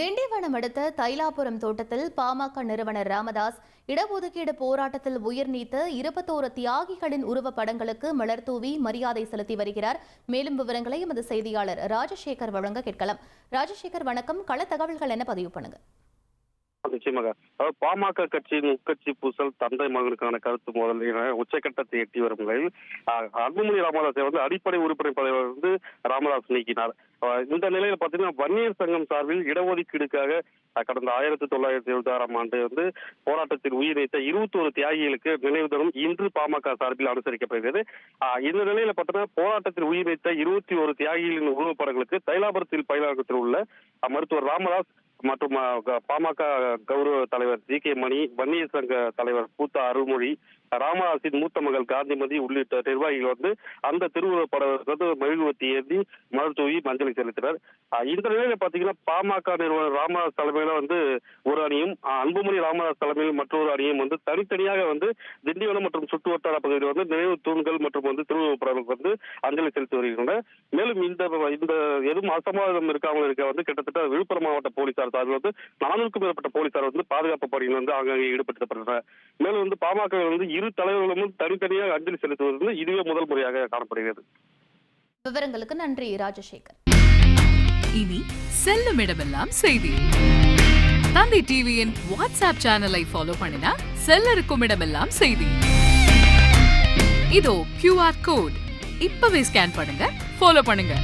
திண்டிவனம் அடுத்த தைலாபுரம் தோட்டத்தில் பாமக நிறுவனர் ராமதாஸ் இடஒதுக்கீடு போராட்டத்தில் உயிர் நீத்த இருபத்தோரு தியாகிகளின் உருவப்படங்களுக்கு மலர் தூவி மரியாதை செலுத்தி வருகிறார். மேலும் விவரங்களை எமது செய்தியாளர் ராஜசேகர் வழங்க கேட்கலாம். ராஜசேகர் வணக்கம். கள தகவல்கள் என பதிவு பண்ணுங்க? நிச்சயமாக. அதாவது பாமக கட்சியின் உட்கட்சி பூசல் தந்தை மகனுக்கான கருத்து மோதல் என உச்சக்கட்டத்தை எட்டி வரும் நிலையில் அன்புமணி ராமதாஸை வந்து அடிப்படை உறுப்பினர் பதவியில் வந்து ராமதாஸ் நீக்கினார். இந்த நிலையில பாத்தீங்கன்னா வன்னியர் சங்கம் சார்பில் இடஒதுக்கீடுக்காக கடந்த ஆயிரத்தி தொள்ளாயிரத்தி எழுபத்தி ஆறாம் ஆண்டு வந்து போராட்டத்தில் உயிர்நழைத்த இருபத்தி ஒரு தியாகிகளுக்கு நினைவு தினம் இன்று பாமக சார்பில் அனுசரிக்கப்படுகிறது. இந்த நிலையில பார்த்தீங்கன்னா போராட்டத்தில் உயிரிழந்த இருபத்தி ஒரு தியாகிகளின் உருவப்படங்களுக்கு தைலாபுரத்தில் பயிலாகத்தில் உள்ள மருத்துவர் ராமதாஸ் மற்றும் பாமக கௌரவ தலைவர் ஜி கே மணி வன்னியர் சங்க தலைவர் பூத்தா அருள்மொழி ராமதாசின் மூத்த மகள் காந்திமதி உள்ளிட்ட நிர்வாகிகள் வந்து அந்த திருவுருவ படத்துக்கு வந்து மெழுகுவத்தி ஏந்தி மலர் தூவி மஞ்சளை செலுத்தினர். இந்த நிலையில பாத்தீங்கன்னா பாமக நிறுவனர் ராமதாஸ் தலைமையில வந்து ஒரு அணியும் அன்புமணி ராமதாஸ் தலைமையில் மற்றொரு அணியும் வந்து தனித்தனியாக வந்து திண்டிவனம் மற்றும் சுற்று வட்டார பகுதியில் வந்து நினைவு தூண்கள் மற்றும் வந்து திருவுருவ படங்களுக்கு வந்து அஞ்சலி செலுத்தி வருகின்றனர். மேலும் இந்த இந்த எதுவும் அசம்பாவிதம் இருக்காமல் இருக்க வந்து கிட்டத்தட்ட விழுப்புரம் மாவட்ட போலீசார் சார்பில் வந்து நானூறுக்கும் மேற்பட்ட போலீசார் வந்து பாதுகாப்பு பணியில் வந்து அங்கங்கே ஈடுபடுத்தப்பட்டனர் மேலும் வந்து பாமக வந்து இரு தலைவர்களும் தனித்தனியாக அஞ்சலி செலுத்துவது இதுவே முதல் முறையாக காணப்படுகிறது. விவரங்களுக்கு நன்றி ராஜசேகர். இனி செல்லும் இடமெல்லாம் செய்தி. தந்தை டிவியின் வாட்ஸ்அப் சேனலை ஃபாலோ பண்ணினா செல்ல இருக்கும் இடமெல்லாம் செய்தி. இதோ கியூஆர் கோட் இப்பவே ஸ்கேன் பண்ணுங்க ஃபாலோ பண்ணுங்க.